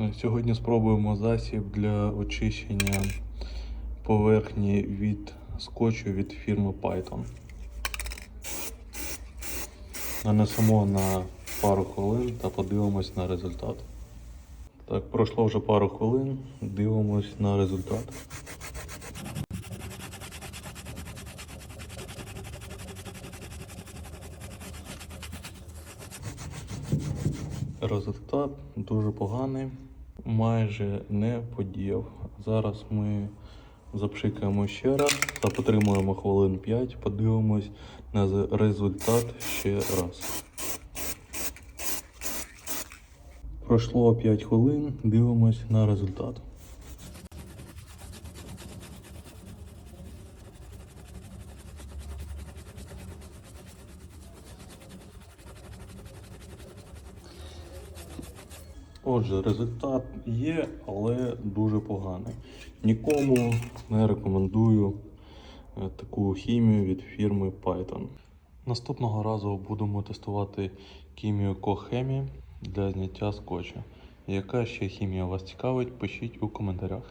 Е, Сьогодні спробуємо засіб для очищення поверхні від скотчу від фірми Python. Нанесемо на пару хвилин та подивимось на результат. Так, пройшло вже пару хвилин, дивимось на результат. Результат дуже поганий, майже не подіяв. Зараз ми запшикаємо ще раз та потримуємо хвилин 5, подивимось на результат ще раз. Пройшло 5 хвилин, дивимось на результат. Отже, результат є, але дуже поганий. Нікому не рекомендую е, таку хімію від фірми Python. Наступного разу будемо тестувати хімію Кохемі для зняття скотча. Яка ще хімія вас цікавить, пишіть у коментарях.